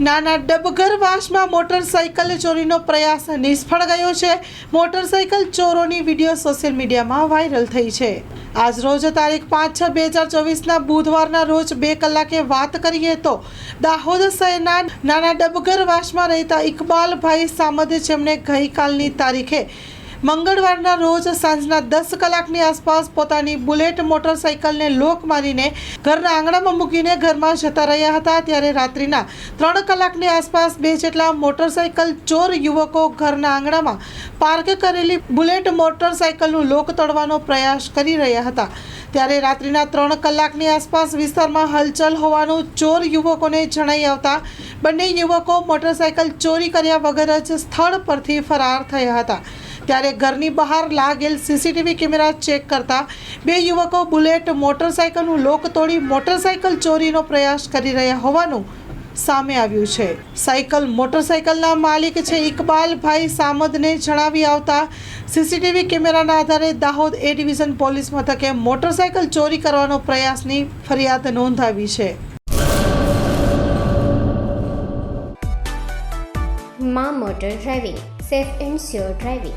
નાના ડબગરવાસમાં મોટરસાઇકલ ચોરીનો પ્રયાસ નિષ્ફળ ગયો છે. મોટરસાઇકલ ચોરોની વીડિયો સોશિયલ મીડિયામાં વાયરલ થઈ છે. આજ રોજ તારીખ પાંચ છ બે હજાર ચોવીસના બુધવારના રોજ બે કલાકે વાત કરીએ તો દાહોદ શહેરના નાના ડબગરવાસમાં રહેતા ઇકબાલભાઈ સામદ જેમણે ગઈકાલની તારીખે મંગળવારના રોજ સાંજના દસ કલાકની આસપાસ પોતાની બુલેટ મોટરસાઇકલને લોક મારીને ઘરના આંગણામાં મૂકીને ઘરમાં જતા રહ્યા હતા. ત્યારે રાત્રિના ત્રણ કલાકની આસપાસ બે જેટલા મોટરસાઇકલ ચોર યુવકો ઘરના આંગણામાં પાર્ક કરેલી બુલેટ મોટરસાઇકલનું લોક તોડવાનો પ્રયાસ કરી રહ્યા હતા. ત્યારે રાત્રિના ત્રણ કલાકની આસપાસ વિસ્તારમાં હલચલ હોવાનું ચોર યુવકોને જણાઈ આવતા બંને યુવકો મોટરસાઇકલ ચોરી કર્યા વગર જ સ્થળ પરથી ફરાર થયા હતા. ત્યારે ઘરની બહાર લાગેલ સીસીટીવી કેમેરા ચેક કરતા બે યુવકો બુલેટ મોટરસાયકલનું લોક તોડી મોટરસાયકલ ચોરીનો પ્રયાસ કરી રહ્યા હોવાનું સામે આવ્યું છે. સાયકલ મોટરસાયકલના માલિક છે ઇકબાલભાઈ સામદને જણાવી આવતા સીસીટીવી કેમેરાના આધારે દાહોદ એ ડિવિઝન પોલીસ મથકે મોટરસાયકલ ચોરી કરવાનો પ્રયાસની ફરિયાદ નોંધાવી છે. Maa motor driving, safe and sure driving.